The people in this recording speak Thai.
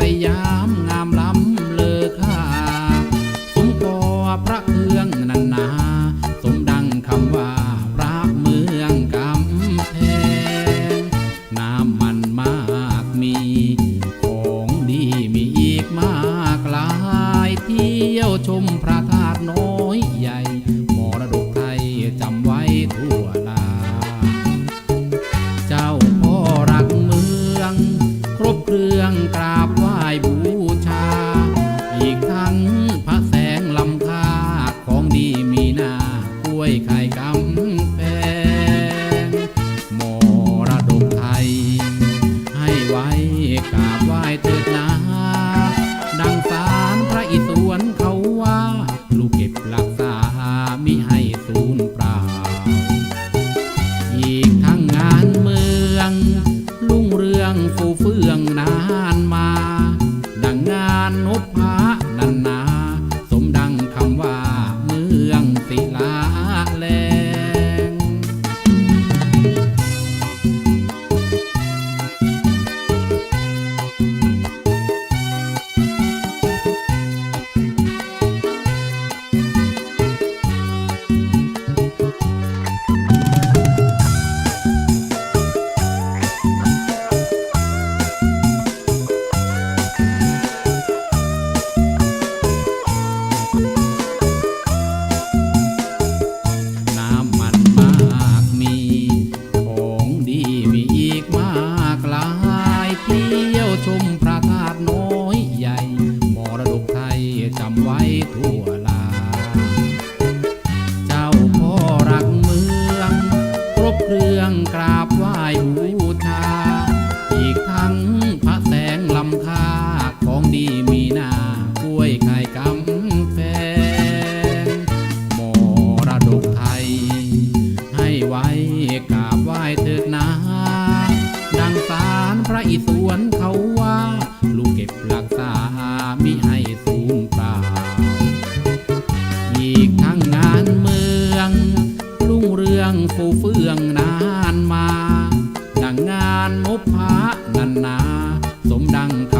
สยามงามล้ำเลอค่า สมกอพระเครื่องนันนาสมดังคำว่าพระเมืองกำแพงน้ำมันมากมี ของดีมีอีกมากลายเที่ยวชมพระ ไหว้เถิดนา ดังสารพระอิศวรเขาว่า ลูกเก็บรักษามิให้สูญเปล่า อีกทั้งงานเมือง ลุ่งเรืองฟูเฟืองนานมา ดังงานนพพะ จำไว้ทั่วลา เจ้าพ่อรักเมือง ครบเครื่องกราบไหว้บูชา อีกทั้งพระแสงลำค่าของดีมีหน้ากล้วยไข่กำแพงมรดกไทย ให้ไว้กราบไหว้เถิดนาดังสารพระอิศวรเขาว่า องฟูเฟื่องนานมา ดังงานมุพะนันาสมดังค